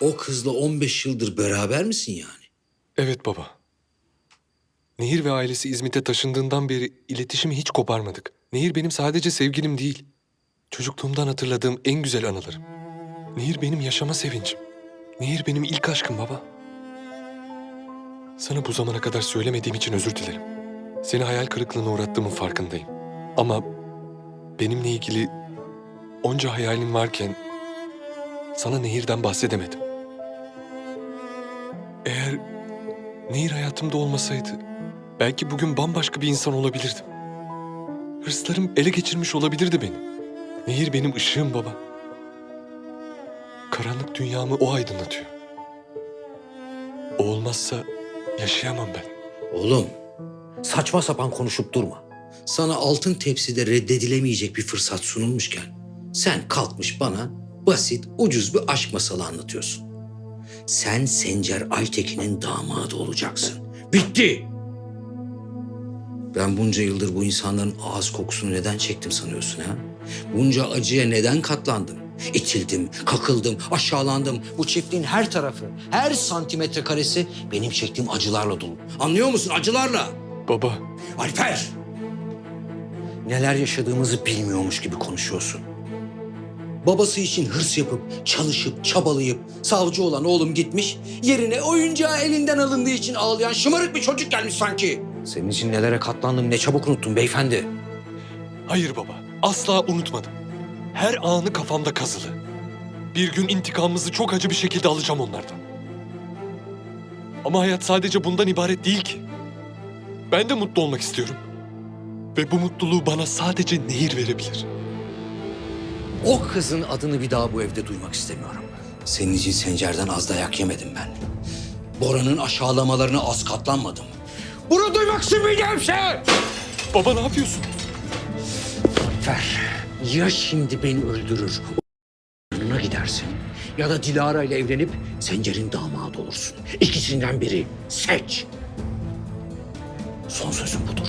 O kızla 15 yıldır beraber misin yani? Evet baba. Nehir ve ailesi İzmit'e taşındığından beri iletişimi hiç koparmadık. Nehir benim sadece sevgilim değil. Çocukluğumdan hatırladığım en güzel anılarım. Nehir benim yaşama sevincim. Nehir benim ilk aşkım baba. Sana bu zamana kadar söylemediğim için özür dilerim. Seni hayal kırıklığına uğrattığımın farkındayım. Ama benimle ilgili onca hayalim varken sana Nehir'den bahsedemedim. Eğer Nehir hayatımda olmasaydı belki bugün bambaşka bir insan olabilirdim. Hırslarım ele geçirmiş olabilirdi beni. Nehir benim ışığım baba. Karanlık dünyamı o aydınlatıyor. O olmazsa yaşayamam ben. Oğlum, saçma sapan konuşup durma. Sana altın tepside reddedilemeyecek bir fırsat sunulmuşken sen kalkmış bana basit, ucuz bir aşk masalı anlatıyorsun. Sen Sencer Aytekin'in damadı olacaksın. Bitti. Ben bunca yıldır bu insanların ağız kokusunu neden çektim sanıyorsun ha? Bunca acıya neden katlandım? İtildim, kakıldım, aşağılandım. Bu çiftliğin her tarafı, her santimetre karesi benim çektiğim acılarla dolu. Anlıyor musun? Acılarla. Baba, Alper! Neler yaşadığımızı bilmiyormuş gibi konuşuyorsun. Babası için hırs yapıp, çalışıp, çabalayıp savcı olan oğlum gitmiş. Yerine oyuncağı elinden alındığı için ağlayan şımarık bir çocuk gelmiş sanki. Senin için nelere katlandım ne çabuk unuttun beyefendi. hayır baba. Asla unutmadım. Her anı kafamda kazılı. Bir gün intikamımızı çok acı bir şekilde alacağım onlardan. Ama hayat sadece bundan ibaret değil ki. Ben de mutlu olmak istiyorum. Ve bu mutluluğu bana sadece Nehir verebilir. O kızın adını bir daha bu evde duymak istemiyorum. Senin için Sencer'den az dayak yemedim ben. Bora'nın aşağılamalarına az katlanmadım. Bunu duymak istemeyeceğim şey! Baba ne yapıyorsun? Fer, ya şimdi beni öldürür, yanına gidersin ya da Dilara ile evlenip Sencer'in damadı olursun. İkisinden biri. Seç. Son sözüm budur.